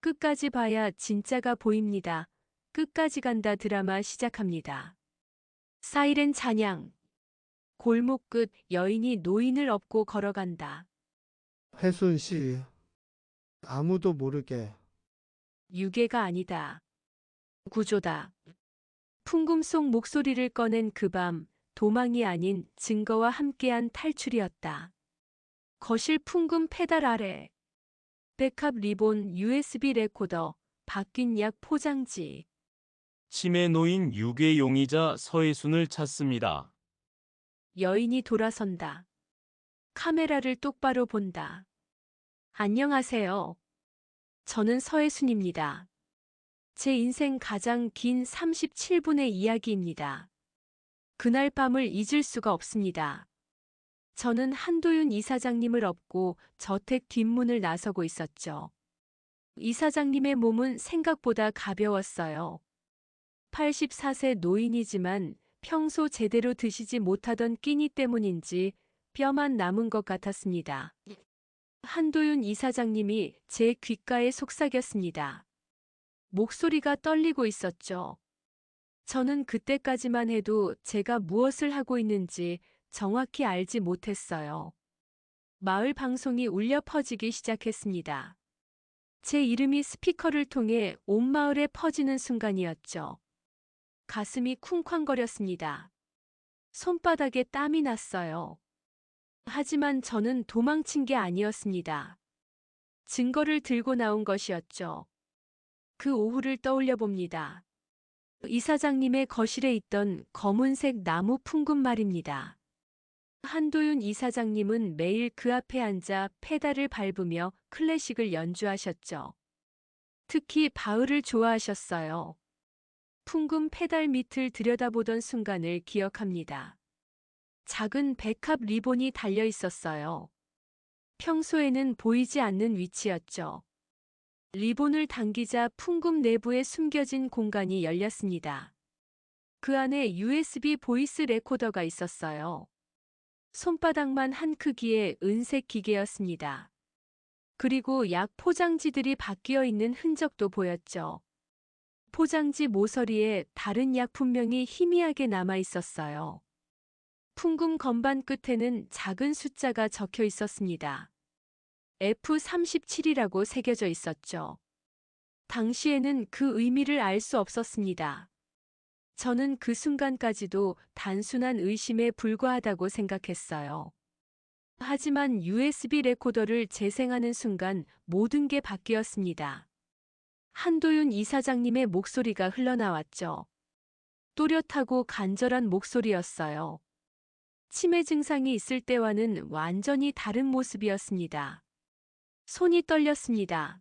끝까지 봐야 진짜가 보입니다. 끝까지 간다 드라마 시작합니다. 사이렌 찬양. 골목 끝 여인이 노인을 업고 걸어간다. 혜순 씨. 아무도 모르게 유괴가 아니다. 구조다. 풍금 속 목소리를 꺼낸 그 밤, 도망이 아닌 증거와 함께한 탈출이었다. 거실 풍금 페달 아래. 백합 리본 USB 레코더, 바뀐 약 포장지. 치매 노인 유괴 용의자 서혜순을 찾습니다. 여인이 돌아선다. 카메라를 똑바로 본다. 안녕하세요. 저는 서혜순입니다. 제 인생 가장 긴 37분의 이야기입니다. 그날 밤을 잊을 수가 없습니다. 저는 한도윤 이사장님을 업고 저택 뒷문을 나서고 있었죠. 이사장님의 몸은 생각보다 가벼웠어요. 84세 노인이지만 평소 제대로 드시지 못하던 끼니 때문인지 뼈만 남은 것 같았습니다. 한도윤 이사장님이 제 귓가에 속삭였습니다. 목소리가 떨리고 있었죠. 저는 그때까지만 해도 제가 무엇을 하고 있는지 정확히 알지 못했어요. 마을 방송이 울려 퍼지기 시작했습니다. 제 이름이 스피커를 통해 온 마을에 퍼지는 순간이었죠. 가슴이 쿵쾅거렸습니다. 손바닥에 땀이 났어요. 하지만 저는 도망친 게 아니었습니다. 증거를 들고 나온 것이었죠. 그 오후를 떠올려 봅니다. 이사장님의 거실에 있던 검은색 나무 풍금 말입니다. 한도윤 이사장님은 매일 그 앞에 앉아 페달을 밟으며 클래식을 연주하셨죠. 특히 바흐를 좋아하셨어요. 풍금 페달 밑을 들여다보던 순간을 기억합니다. 작은 백합 리본이 달려 있었어요. 평소에는 보이지 않는 위치였죠. 리본을 당기자 풍금 내부에 숨겨진 공간이 열렸습니다. 그 안에 USB 보이스 레코더가 있었어요. 손바닥만 한 크기의 은색 기계였습니다. 그리고 약 포장지들이 바뀌어 있는 흔적도 보였죠. 포장지 모서리에 다른 약 분명히 희미하게 남아 있었어요. 풍금 건반 끝에는 작은 숫자가 적혀 있었습니다. F37이라고 새겨져 있었죠. 당시에는 그 의미를 알 수 없었습니다. 저는 그 순간까지도 단순한 의심에 불과하다고 생각했어요. 하지만 USB 레코더를 재생하는 순간 모든 게 바뀌었습니다. 한도윤 이사장님의 목소리가 흘러나왔죠. 또렷하고 간절한 목소리였어요. 치매 증상이 있을 때와는 완전히 다른 모습이었습니다. 손이 떨렸습니다.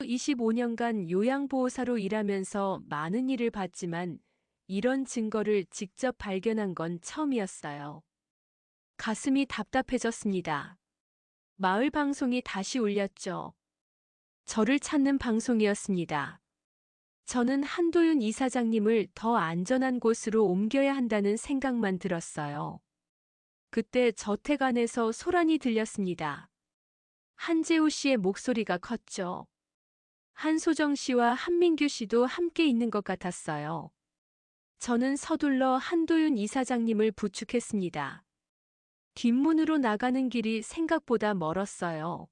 25년간 요양보호사로 일하면서 많은 일을 봤지만 이런 증거를 직접 발견한 건 처음이었어요. 가슴이 답답해졌습니다. 마을 방송이 다시 울렸죠. 저를 찾는 방송이었습니다. 저는 한도윤 이사장님을 더 안전한 곳으로 옮겨야 한다는 생각만 들었어요. 그때 저택 안에서 소란이 들렸습니다. 한재우 씨의 목소리가 컸죠. 한소정 씨와 한민규 씨도 함께 있는 것 같았어요. 저는 서둘러 한도윤 이사장님을 부축했습니다. 뒷문으로 나가는 길이 생각보다 멀었어요.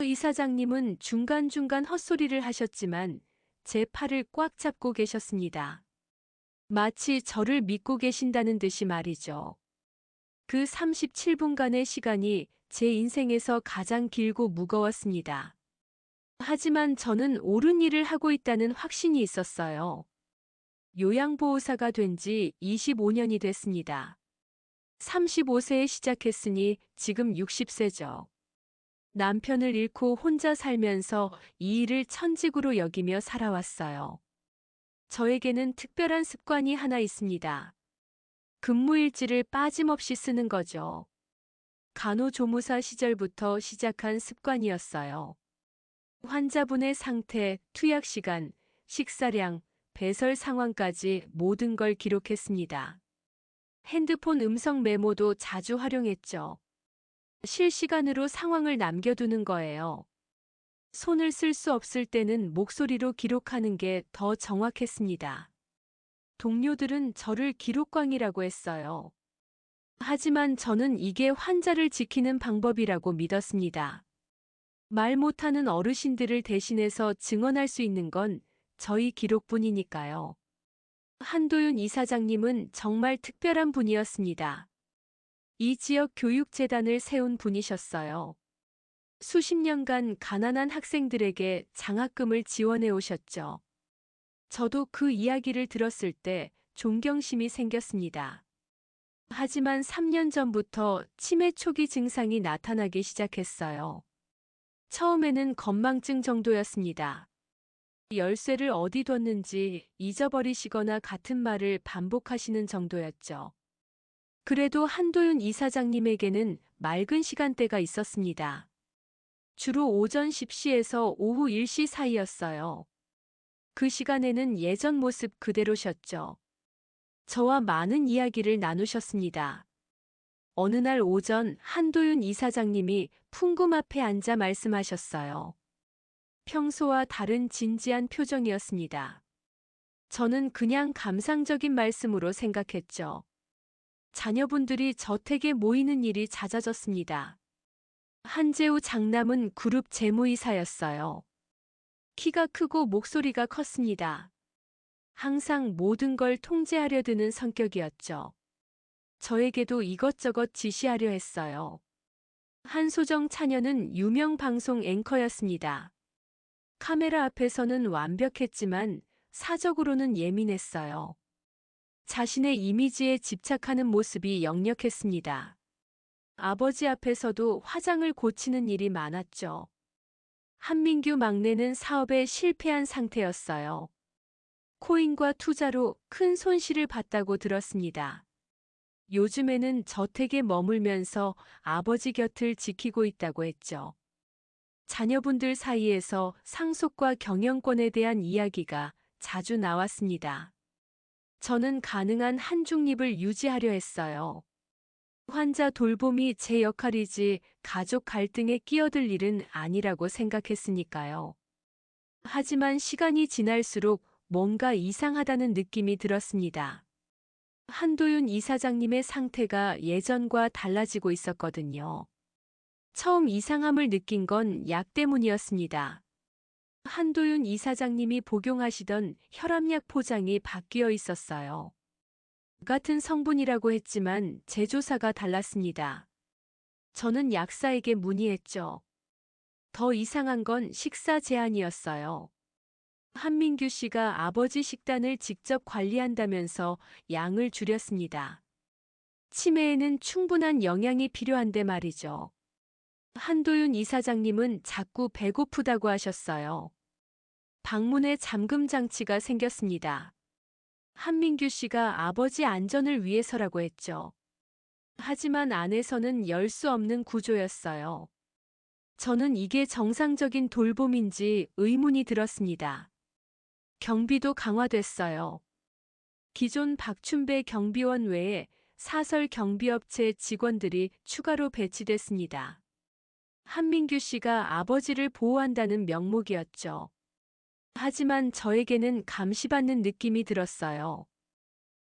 이사장님은 중간중간 헛소리를 하셨지만 제 팔을 꽉 잡고 계셨습니다. 마치 저를 믿고 계신다는 듯이 말이죠. 그 37분간의 시간이 제 인생에서 가장 길고 무거웠습니다. 하지만 저는 옳은 일을 하고 있다는 확신이 있었어요. 요양보호사가 된 지 25년이 됐습니다. 35세에 시작했으니 지금 60세죠. 남편을 잃고 혼자 살면서 이 일을 천직으로 여기며 살아왔어요. 저에게는 특별한 습관이 하나 있습니다. 근무일지를 빠짐없이 쓰는 거죠. 간호조무사 시절부터 시작한 습관이었어요. 환자분의 상태, 투약 시간, 식사량, 배설 상황까지 모든 걸 기록했습니다. 핸드폰 음성 메모도 자주 활용했죠. 실시간으로 상황을 남겨두는 거예요. 손을 쓸 수 없을 때는 목소리로 기록하는 게 더 정확했습니다. 동료들은 저를 기록광이라고 했어요. 하지만 저는 이게 환자를 지키는 방법이라고 믿었습니다. 말 못하는 어르신들을 대신해서 증언할 수 있는 건 저희 기록뿐이니까요. 한도윤 이사장님은 정말 특별한 분이었습니다. 이 지역 교육재단을 세운 분이셨어요. 수십 년간 가난한 학생들에게 장학금을 지원해 오셨죠. 저도 그 이야기를 들었을 때 존경심이 생겼습니다. 하지만 3년 전부터 치매 초기 증상이 나타나기 시작했어요. 처음에는 건망증 정도였습니다. 열쇠를 어디 뒀는지 잊어버리시거나 같은 말을 반복하시는 정도였죠. 그래도 한도윤 이사장님에게는 맑은 시간대가 있었습니다. 주로 오전 10시에서 오후 1시 사이였어요. 그 시간에는 예전 모습 그대로셨죠. 저와 많은 이야기를 나누셨습니다. 어느 날 오전 한도윤 이사장님이 풍금 앞에 앉아 말씀하셨어요. 평소와 다른 진지한 표정이었습니다. 저는 그냥 감상적인 말씀으로 생각했죠. 자녀분들이 저택에 모이는 일이 잦아졌습니다. 한재우 장남은 그룹 재무이사였어요. 키가 크고 목소리가 컸습니다. 항상 모든 걸 통제하려 드는 성격이었죠. 저에게도 이것저것 지시하려 했어요. 한소정 차녀는 유명 방송 앵커였습니다. 카메라 앞에서는 완벽했지만 사적으로는 예민했어요. 자신의 이미지에 집착하는 모습이 역력했습니다. 아버지 앞에서도 화장을 고치는 일이 많았죠. 한민규 막내는 사업에 실패한 상태였어요. 코인과 투자로 큰 손실을 봤다고 들었습니다. 요즘에는 저택에 머물면서 아버지 곁을 지키고 있다고 했죠. 자녀분들 사이에서 상속과 경영권에 대한 이야기가 자주 나왔습니다. 저는 가능한 한중립을 유지하려 했어요. 환자 돌봄이 제 역할이지 가족 갈등에 끼어들 일은 아니라고 생각했으니까요. 하지만 시간이 지날수록 뭔가 이상하다는 느낌이 들었습니다. 한도윤 이사장님의 상태가 예전과 달라지고 있었거든요. 처음 이상함을 느낀 건 약 때문이었습니다. 한도윤 이사장님이 복용하시던 혈압약 포장이 바뀌어 있었어요. 같은 성분이라고 했지만 제조사가 달랐습니다. 저는 약사에게 문의했죠. 더 이상한 건 식사 제한이었어요. 한민규 씨가 아버지 식단을 직접 관리한다면서 양을 줄였습니다. 치매에는 충분한 영양이 필요한데 말이죠. 한도윤 이사장님은 자꾸 배고프다고 하셨어요. 방문에 잠금 장치가 생겼습니다. 한민규 씨가 아버지 안전을 위해서라고 했죠. 하지만 안에서는 열 수 없는 구조였어요. 저는 이게 정상적인 돌봄인지 의문이 들었습니다. 경비도 강화됐어요. 기존 박춘배 경비원 외에 사설 경비업체 직원들이 추가로 배치됐습니다. 한민규 씨가 아버지를 보호한다는 명목이었죠. 하지만 저에게는 감시받는 느낌이 들었어요.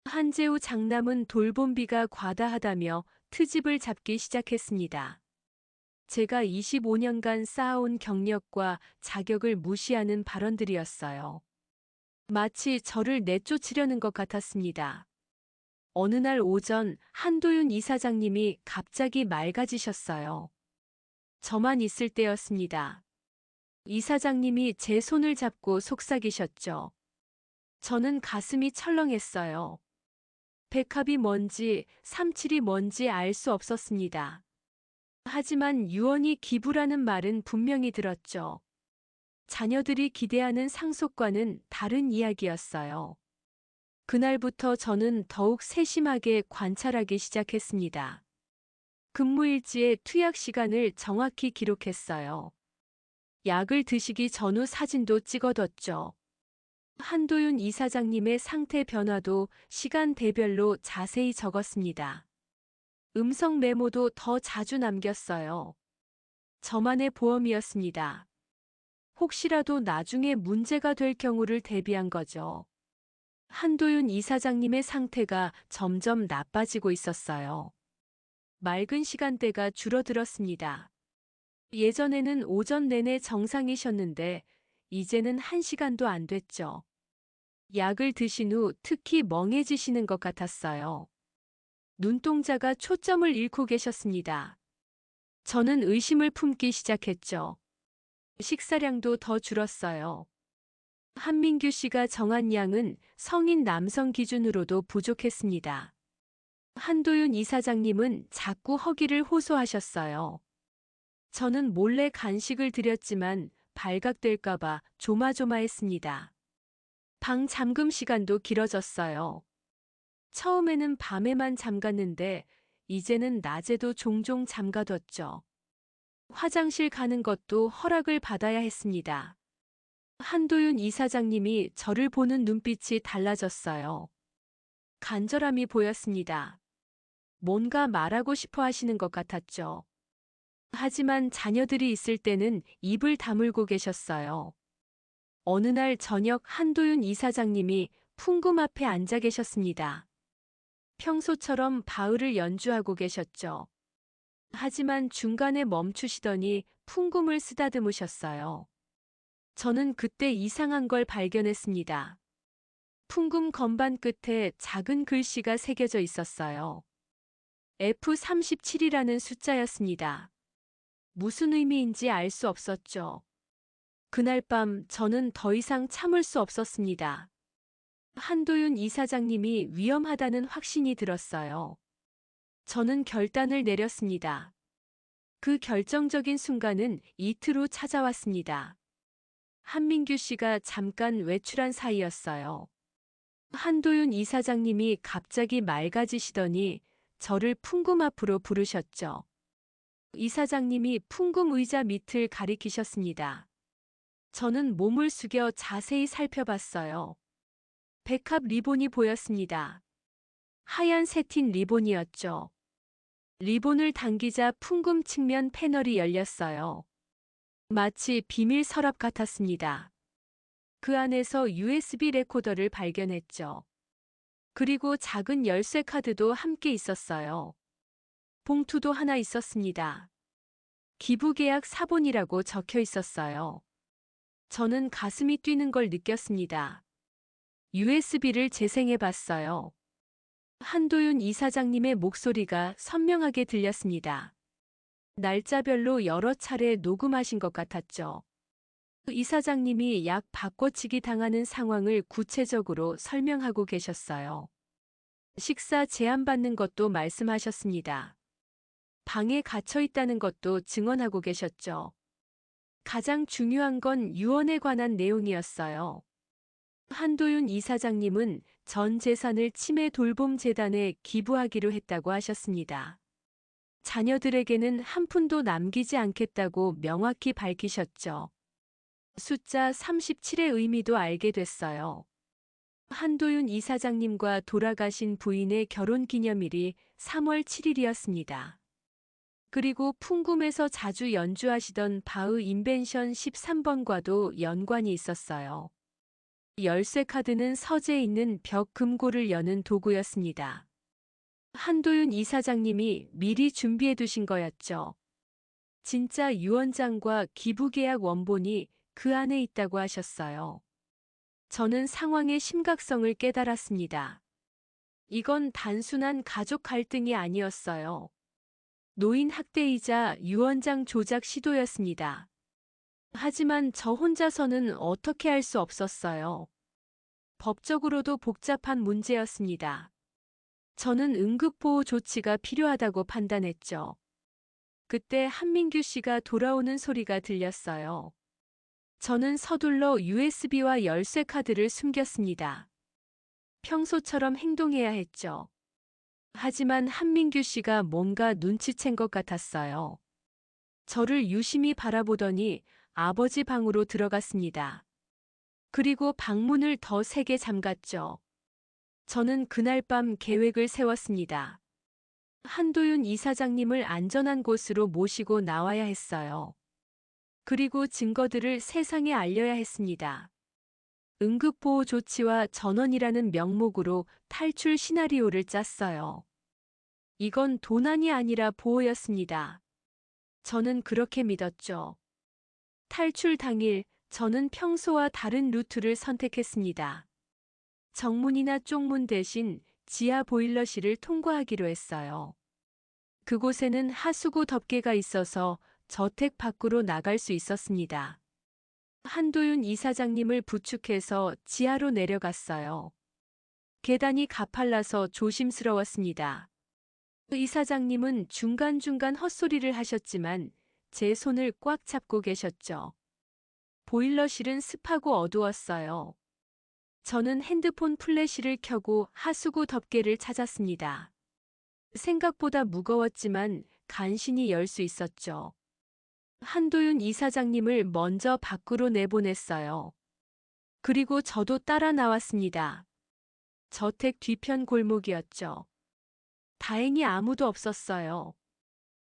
한재우 장남은 돌봄비가 과다하다며 트집을 잡기 시작했습니다. 제가 25년간 쌓아온 경력과 자격을 무시하는 발언들이었어요. 마치 저를 내쫓으려는 것 같았습니다. 어느 날 오전 한도윤 이사장님이 갑자기 맑아지셨어요. 저만 있을 때였습니다. 이사장님이 제 손을 잡고 속삭이셨죠. 저는 가슴이 철렁했어요. 백합이 뭔지, 삼칠이 뭔지 알 수 없었습니다. 하지만 유언이 기부라는 말은 분명히 들었죠. 자녀들이 기대하는 상속과는 다른 이야기였어요. 그날부터 저는 더욱 세심하게 관찰하기 시작했습니다. 근무일지에 투약 시간을 정확히 기록했어요. 약을 드시기 전후 사진도 찍어뒀죠. 한도윤 이사장님의 상태 변화도 시간대별로 자세히 적었습니다. 음성 메모도 더 자주 남겼어요. 저만의 보험이었습니다. 혹시라도 나중에 문제가 될 경우를 대비한 거죠. 한도윤 이사장님의 상태가 점점 나빠지고 있었어요. 맑은 시간대가 줄어들었습니다. 예전에는 오전 내내 정상이셨는데 이제는 한 시간도 안 됐죠. 약을 드신 후 특히 멍해지시는 것 같았어요. 눈동자가 초점을 잃고 계셨습니다. 저는 의심을 품기 시작했죠. 식사량도 더 줄었어요. 한민규 씨가 정한 양은 성인 남성 기준으로도 부족했습니다. 한도윤 이사장님은 자꾸 허기를 호소하셨어요. 저는 몰래 간식을 드렸지만 발각될까봐 조마조마했습니다. 방 잠금 시간도 길어졌어요. 처음에는 밤에만 잠갔는데 이제는 낮에도 종종 잠가뒀죠. 화장실 가는 것도 허락을 받아야 했습니다. 한도윤 이사장님이 저를 보는 눈빛이 달라졌어요. 간절함이 보였습니다. 뭔가 말하고 싶어 하시는 것 같았죠. 하지만 자녀들이 있을 때는 입을 다물고 계셨어요. 어느 날 저녁 한도윤 이사장님이 풍금 앞에 앉아 계셨습니다. 평소처럼 바울을 연주하고 계셨죠. 하지만 중간에 멈추시더니 풍금을 쓰다듬으셨어요. 저는 그때 이상한 걸 발견했습니다. 풍금 건반 끝에 작은 글씨가 새겨져 있었어요. F37이라는 숫자였습니다. 무슨 의미인지 알 수 없었죠. 그날 밤 저는 더 이상 참을 수 없었습니다. 한도윤 이사장님이 위험하다는 확신이 들었어요. 저는 결단을 내렸습니다. 그 결정적인 순간은 이틀 후 찾아왔습니다. 한민규 씨가 잠깐 외출한 사이였어요. 한도윤 이사장님이 갑자기 맑아지시더니 저를 풍금 앞으로 부르셨죠. 이사장님이 풍금 의자 밑을 가리키셨습니다. 저는 몸을 숙여 자세히 살펴봤어요. 백합 리본이 보였습니다. 하얀 세틴 리본이었죠. 리본을 당기자 풍금 측면 패널이 열렸어요. 마치 비밀 서랍 같았습니다. 그 안에서 USB 레코더를 발견했죠. 그리고 작은 열쇠 카드도 함께 있었어요. 봉투도 하나 있었습니다. 기부계약 사본이라고 적혀 있었어요. 저는 가슴이 뛰는 걸 느꼈습니다. USB를 재생해 봤어요. 한도윤 이사장님의 목소리가 선명하게 들렸습니다. 날짜별로 여러 차례 녹음하신 것 같았죠. 이사장님이 약 바꿔치기 당하는 상황을 구체적으로 설명하고 계셨어요. 식사 제한받는 것도 말씀하셨습니다. 방에 갇혀 있다는 것도 증언하고 계셨죠. 가장 중요한 건 유언에 관한 내용이었어요. 한도윤 이사장님은 전 재산을 치매 돌봄 재단에 기부하기로 했다고 하셨습니다. 자녀들에게는 한 푼도 남기지 않겠다고 명확히 밝히셨죠. 숫자 37의 의미도 알게 됐어요. 한도윤 이사장님과 돌아가신 부인의 결혼 기념일이 3월 7일이었습니다. 그리고 풍금에서 자주 연주하시던 바흐 인벤션 13번과도 연관이 있었어요. 열쇠 카드는 서재에 있는 벽 금고를 여는 도구였습니다. 한도윤 이사장님이 미리 준비해 두신 거였죠. 진짜 유언장과 기부계약 원본이 그 안에 있다고 하셨어요. 저는 상황의 심각성을 깨달았습니다. 이건 단순한 가족 갈등이 아니었어요. 노인 학대이자 유언장 조작 시도였습니다. 하지만 저 혼자서는 어떻게 할 수 없었어요. 법적으로도 복잡한 문제였습니다. 저는 응급보호 조치가 필요하다고 판단했죠. 그때 한민규 씨가 돌아오는 소리가 들렸어요. 저는 서둘러 USB와 열쇠 카드를 숨겼습니다. 평소처럼 행동해야 했죠. 하지만 한민규 씨가 뭔가 눈치챈 것 같았어요. 저를 유심히 바라보더니 아버지 방으로 들어갔습니다. 그리고 방문을 더 세게 잠갔죠. 저는 그날 밤 계획을 세웠습니다. 한도윤 이사장님을 안전한 곳으로 모시고 나와야 했어요. 그리고 증거들을 세상에 알려야 했습니다. 응급보호 조치와 전원이라는 명목으로 탈출 시나리오를 짰어요. 이건 도난이 아니라 보호였습니다. 저는 그렇게 믿었죠. 탈출 당일 저는 평소와 다른 루트를 선택했습니다. 정문이나 쪽문 대신 지하 보일러실을 통과하기로 했어요. 그곳에는 하수구 덮개가 있어서 저택 밖으로 나갈 수 있었습니다. 한도윤 이사장님을 부축해서 지하로 내려갔어요. 계단이 가팔라서 조심스러웠습니다. 이사장님은 중간중간 헛소리를 하셨지만 제 손을 꽉 잡고 계셨죠. 보일러실은 습하고 어두웠어요. 저는 핸드폰 플래시를 켜고 하수구 덮개를 찾았습니다. 생각보다 무거웠지만 간신히 열 수 있었죠. 한도윤 이사장님을 먼저 밖으로 내보냈어요. 그리고 저도 따라 나왔습니다. 저택 뒤편 골목이었죠. 다행히 아무도 없었어요.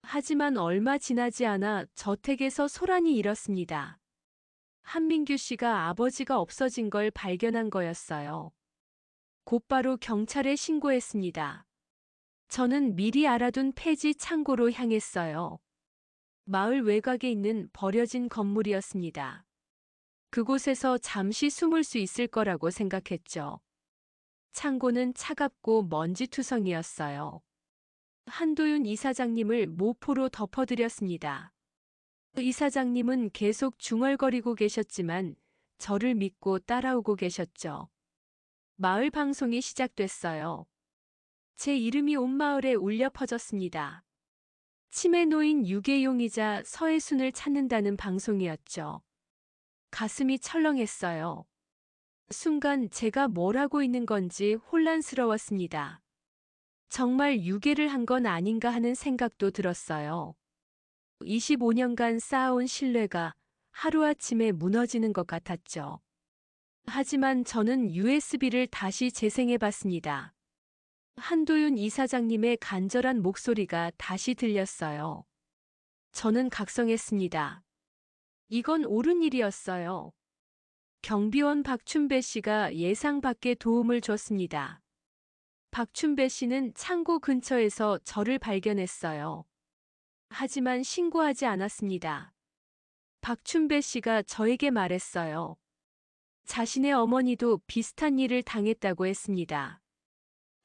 하지만 얼마 지나지 않아 저택에서 소란이 일었습니다. 한민규 씨가 아버지가 없어진 걸 발견한 거였어요. 곧바로 경찰에 신고했습니다. 저는 미리 알아둔 폐지 창고로 향했어요. 마을 외곽에 있는 버려진 건물이었습니다. 그곳에서 잠시 숨을 수 있을 거라고 생각했죠. 창고는 차갑고 먼지투성이었어요. 한도윤 이사장님을 모포로 덮어드렸습니다. 이사장님은 계속 중얼거리고 계셨지만 저를 믿고 따라오고 계셨죠. 마을 방송이 시작됐어요. 제 이름이 온 마을에 울려 퍼졌습니다. 치매 노인 유계용이자 서해순을 찾는다는 방송이었죠. 가슴이 철렁했어요. 순간 제가 뭘 하고 있는 건지 혼란스러웠습니다. 정말 유괴를 한 건 아닌가 하는 생각도 들었어요. 25년간 쌓아온 신뢰가 하루아침에 무너지는 것 같았죠. 하지만 저는 USB를 다시 재생해 봤습니다. 한도윤 이사장님의 간절한 목소리가 다시 들렸어요. 저는 각성했습니다. 이건 옳은 일이었어요. 경비원 박춘배 씨가 예상 밖의 도움을 줬습니다. 박춘배 씨는 창고 근처에서 저를 발견했어요. 하지만 신고하지 않았습니다. 박춘배 씨가 저에게 말했어요. 자신의 어머니도 비슷한 일을 당했다고 했습니다.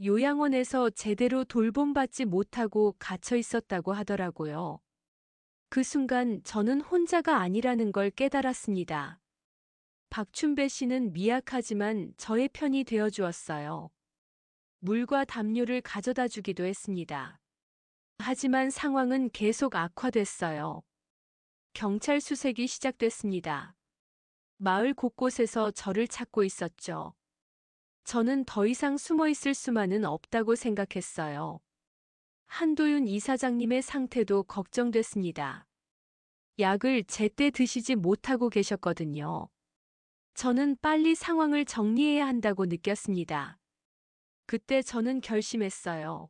요양원에서 제대로 돌봄받지 못하고 갇혀 있었다고 하더라고요. 그 순간 저는 혼자가 아니라는 걸 깨달았습니다. 박춘배 씨는 미약하지만 저의 편이 되어 주었어요. 물과 담요를 가져다 주기도 했습니다. 하지만 상황은 계속 악화됐어요. 경찰 수색이 시작됐습니다. 마을 곳곳에서 저를 찾고 있었죠. 저는 더 이상 숨어 있을 수만은 없다고 생각했어요. 한도윤 이사장님의 상태도 걱정됐습니다. 약을 제때 드시지 못하고 계셨거든요. 저는 빨리 상황을 정리해야 한다고 느꼈습니다. 그때 저는 결심했어요.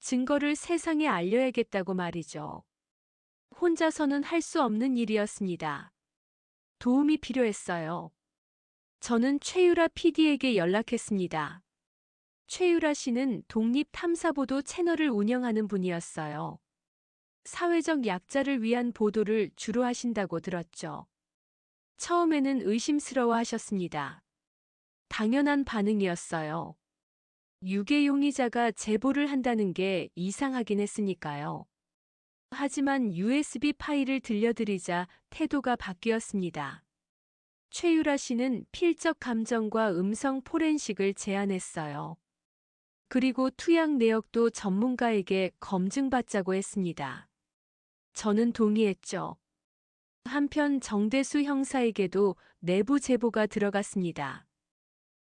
증거를 세상에 알려야겠다고 말이죠. 혼자서는 할 수 없는 일이었습니다. 도움이 필요했어요. 저는 최유라 PD에게 연락했습니다. 최유라 씨는 독립탐사보도 채널을 운영하는 분이었어요. 사회적 약자를 위한 보도를 주로 하신다고 들었죠. 처음에는 의심스러워 하셨습니다. 당연한 반응이었어요. 유괴 용의자가 제보를 한다는 게 이상하긴 했으니까요. 하지만 USB 파일을 들려드리자 태도가 바뀌었습니다. 최유라 씨는 필적 감정과 음성 포렌식을 제안했어요. 그리고 투약 내역도 전문가에게 검증받자고 했습니다. 저는 동의했죠. 한편 정대수 형사에게도 내부 제보가 들어갔습니다.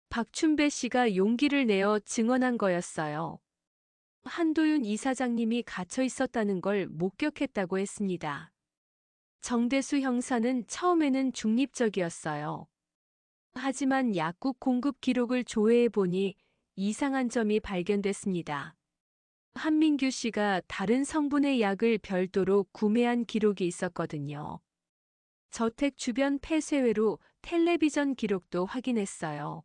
박춘배 씨가 용기를 내어 증언한 거였어요. 한도윤 이사장님이 갇혀 있었다는 걸 목격했다고 했습니다. 정대수 형사는 처음에는 중립적이었어요. 하지만 약국 공급 기록을 조회해 보니 이상한 점이 발견됐습니다. 한민규 씨가 다른 성분의 약을 별도로 구매한 기록이 있었거든요. 저택 주변 폐쇄회로 텔레비전 기록도 확인했어요.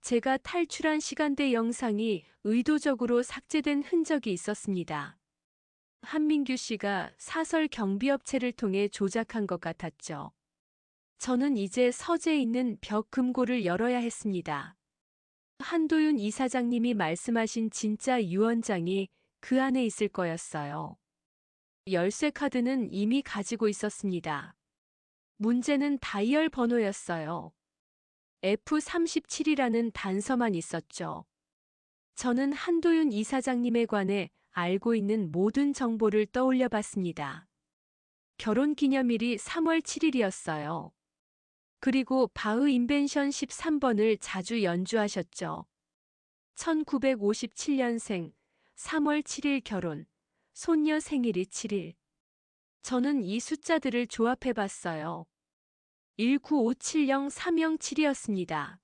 제가 탈출한 시간대 영상이 의도적으로 삭제된 흔적이 있었습니다. 한민규 씨가 사설 경비업체를 통해 조작한 것 같았죠. 저는 이제 서재에 있는 벽 금고를 열어야 했습니다. 한도윤 이사장님이 말씀하신 진짜 유언장이 그 안에 있을 거였어요. 열쇠 카드는 이미 가지고 있었습니다. 문제는 다이얼 번호였어요. F37이라는 단서만 있었죠. 저는 한도윤 이사장님에 관해 알고 있는 모든 정보를 떠올려 봤습니다. 결혼 기념일이 3월 7일이었어요. 그리고 바흐 인벤션 13번을 자주 연주하셨죠. 1957년생 3월 7일 결혼, 손녀 생일이 7일. 저는 이 숫자들을 조합해 봤어요. 19570-307이었습니다.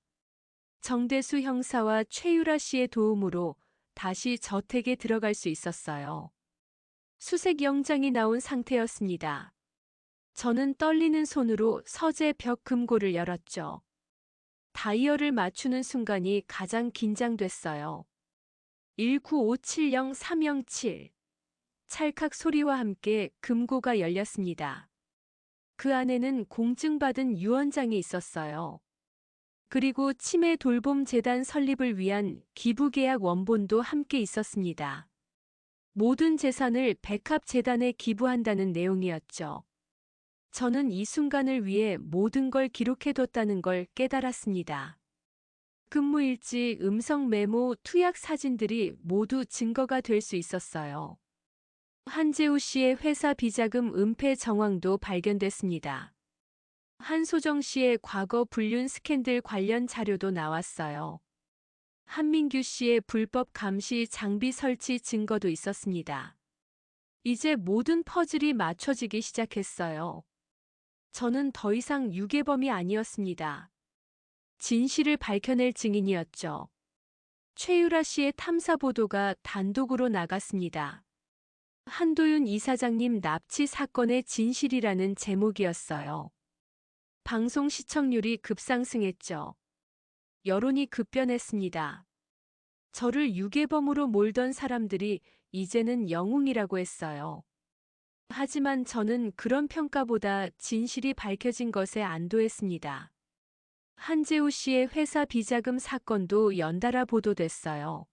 정대수 형사와 최유라 씨의 도움으로 다시 저택에 들어갈 수 있었어요. 수색 영장이 나온 상태였습니다. 저는 떨리는 손으로 서재 벽 금고를 열었죠. 다이얼을 맞추는 순간이 가장 긴장됐어요. 19570-307. 찰칵 소리와 함께 금고가 열렸습니다. 그 안에는 공증받은 유언장이 있었어요. 그리고 치매 돌봄 재단 설립을 위한 기부 계약 원본도 함께 있었습니다. 모든 재산을 백합 재단에 기부한다는 내용이었죠. 저는 이 순간을 위해 모든 걸 기록해뒀다는 걸 깨달았습니다. 근무일지, 음성 메모, 투약 사진들이 모두 증거가 될 수 있었어요. 한재우 씨의 회사 비자금 은폐 정황도 발견됐습니다. 한소정 씨의 과거 불륜 스캔들 관련 자료도 나왔어요. 한민규 씨의 불법 감시 장비 설치 증거도 있었습니다. 이제 모든 퍼즐이 맞춰지기 시작했어요. 저는 더 이상 유괴범이 아니었습니다. 진실을 밝혀낼 증인이었죠. 최유라 씨의 탐사 보도가 단독으로 나갔습니다. 한도윤 이사장님 납치 사건의 진실이라는 제목이었어요. 방송 시청률이 급상승했죠. 여론이 급변했습니다. 저를 유괴범으로 몰던 사람들이 이제는 영웅이라고 했어요. 하지만 저는 그런 평가보다 진실이 밝혀진 것에 안도했습니다. 한재우 씨의 회사 비자금 사건도 연달아 보도됐어요.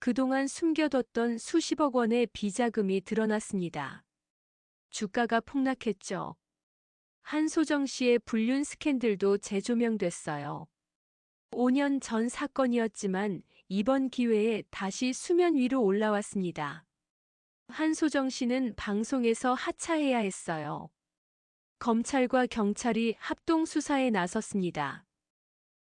그동안 숨겨뒀던 수십억 원의 비자금이 드러났습니다. 주가가 폭락했죠. 한소정 씨의 불륜 스캔들도 재조명됐어요. 5년 전 사건이었지만 이번 기회에 다시 수면 위로 올라왔습니다. 한소정 씨는 방송에서 하차해야 했어요. 검찰과 경찰이 합동 수사에 나섰습니다.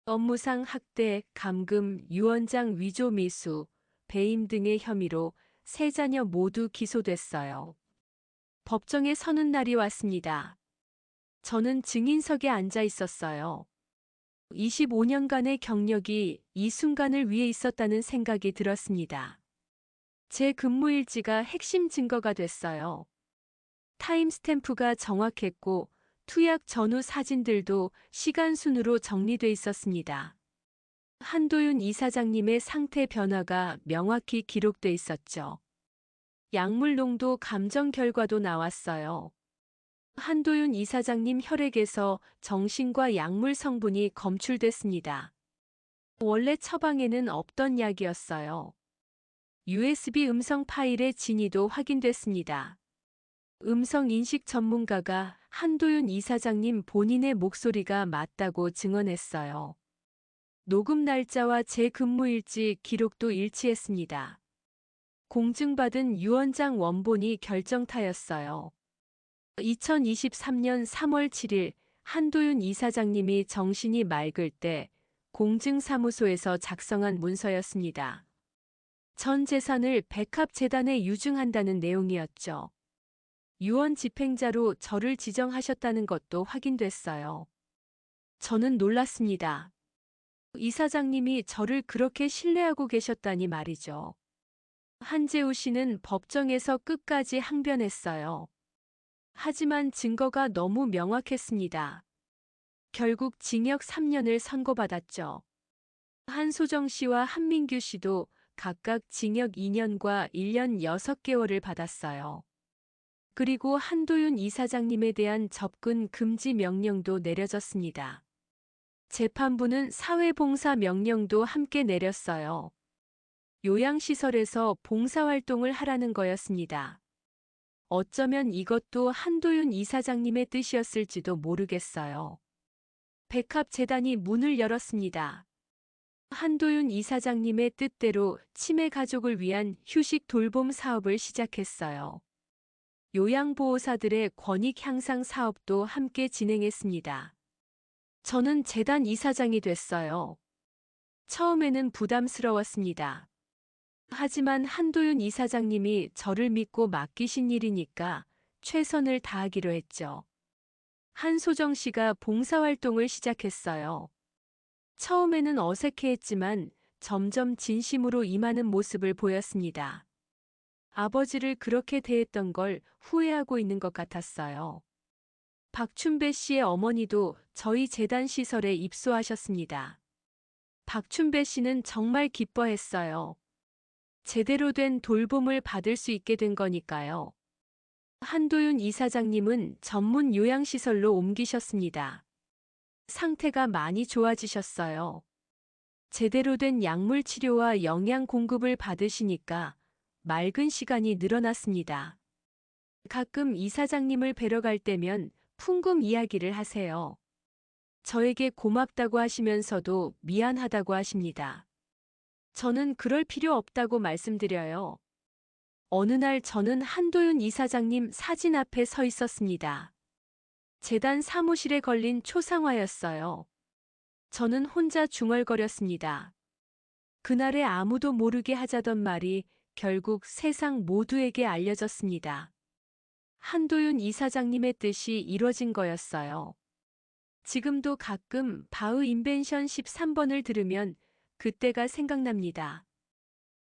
업무상 학대, 감금, 유언장 위조 미수, 배임 등의 혐의로 세 자녀 모두 기소됐어요. 법정에 서는 날이 왔습니다. 저는 증인석에 앉아 있었어요. 25년간의 경력이 이 순간을 위해 있었다는 생각이 들었습니다. 제 근무일지가 핵심 증거가 됐어요. 타임스탬프가 정확했고 투약 전후 사진들도 시간 순으로 정리돼 있었습니다. 한도윤 이사장님의 상태 변화가 명확히 기록돼 있었죠. 약물 농도 감정 결과도 나왔어요. 한도윤 이사장님 혈액에서 정신과 약물 성분이 검출됐습니다. 원래 처방에는 없던 약이었어요. USB 음성 파일의 진위도 확인됐습니다. 음성 인식 전문가가 한도윤 이사장님 본인의 목소리가 맞다고 증언했어요. 녹음 날짜와 제 근무일지 기록도 일치했습니다. 공증받은 유언장 원본이 결정타였어요. 2023년 3월 7일 한도윤 이사장님이 정신이 맑을 때 공증사무소에서 작성한 문서였습니다. 전 재산을 백합재단에 유증한다는 내용이었죠. 유언 집행자로 저를 지정하셨다는 것도 확인됐어요. 저는 놀랐습니다. 이사장님이 저를 그렇게 신뢰하고 계셨다니 말이죠. 한재우 씨는 법정에서 끝까지 항변했어요. 하지만 증거가 너무 명확했습니다. 결국 징역 3년을 선고받았죠. 한소정 씨와 한민규 씨도 각각 징역 2년과 1년 6개월을 받았어요. 그리고 한도윤 이사장님에 대한 접근 금지 명령도 내려졌습니다. 재판부는 사회봉사 명령도 함께 내렸어요. 요양시설에서 봉사활동을 하라는 거였습니다. 어쩌면 이것도 한도윤 이사장님의 뜻이었을지도 모르겠어요. 백합재단이 문을 열었습니다. 한도윤 이사장님의 뜻대로 치매 가족을 위한 휴식 돌봄 사업을 시작했어요. 요양보호사들의 권익 향상 사업도 함께 진행했습니다. 저는 재단 이사장이 됐어요. 처음에는 부담스러웠습니다. 하지만 한도윤 이사장님이 저를 믿고 맡기신 일이니까 최선을 다하기로 했죠. 한소정 씨가 봉사활동을 시작했어요. 처음에는 어색해했지만 점점 진심으로 임하는 모습을 보였습니다. 아버지를 그렇게 대했던 걸 후회하고 있는 것 같았어요. 박춘배 씨의 어머니도 저희 재단 시설에 입소하셨습니다. 박춘배 씨는 정말 기뻐했어요. 제대로 된 돌봄을 받을 수 있게 된 거니까요. 한도윤 이사장님은 전문 요양시설로 옮기셨습니다. 상태가 많이 좋아지셨어요. 제대로 된 약물 치료와 영양 공급을 받으시니까 맑은 시간이 늘어났습니다. 가끔 이사장님을 뵈러 갈 때면 풍금 이야기를 하세요. 저에게 고맙다고 하시면서도 미안하다고 하십니다. 저는 그럴 필요 없다고 말씀드려요. 어느 날 저는 한도윤 이사장님 사진 앞에 서 있었습니다. 재단 사무실에 걸린 초상화였어요. 저는 혼자 중얼거렸습니다. 그날에 아무도 모르게 하자던 말이 결국 세상 모두에게 알려졌습니다. 한도윤 이사장님의 뜻이 이뤄진 거였어요. 지금도 가끔 바흐 인벤션 13번을 들으면 그때가 생각납니다.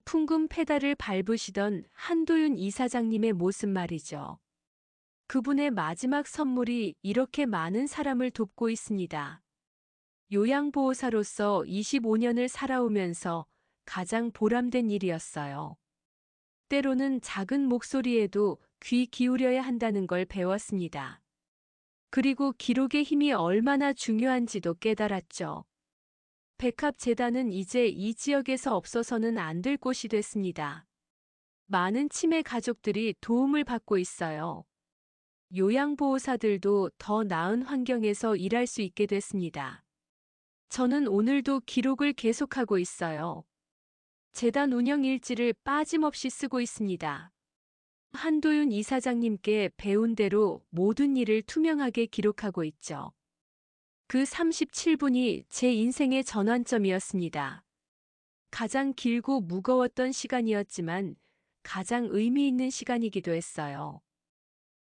풍금 페달을 밟으시던 한도윤 이사장님의 모습 말이죠. 그분의 마지막 선물이 이렇게 많은 사람을 돕고 있습니다. 요양보호사로서 25년을 살아오면서 가장 보람된 일이었어요. 때로는 작은 목소리에도 귀 기울여야 한다는 걸 배웠습니다. 그리고 기록의 힘이 얼마나 중요한지도 깨달았죠. 백합재단은 이제 이 지역에서 없어서는 안 될 곳이 됐습니다. 많은 치매 가족들이 도움을 받고 있어요. 요양보호사들도 더 나은 환경에서 일할 수 있게 됐습니다. 저는 오늘도 기록을 계속하고 있어요. 재단 운영 일지를 빠짐없이 쓰고 있습니다. 한도윤 이사장님께 배운 대로 모든 일을 투명하게 기록하고 있죠. 그 37분이 제 인생의 전환점이었습니다. 가장 길고 무거웠던 시간이었지만 가장 의미 있는 시간이기도 했어요.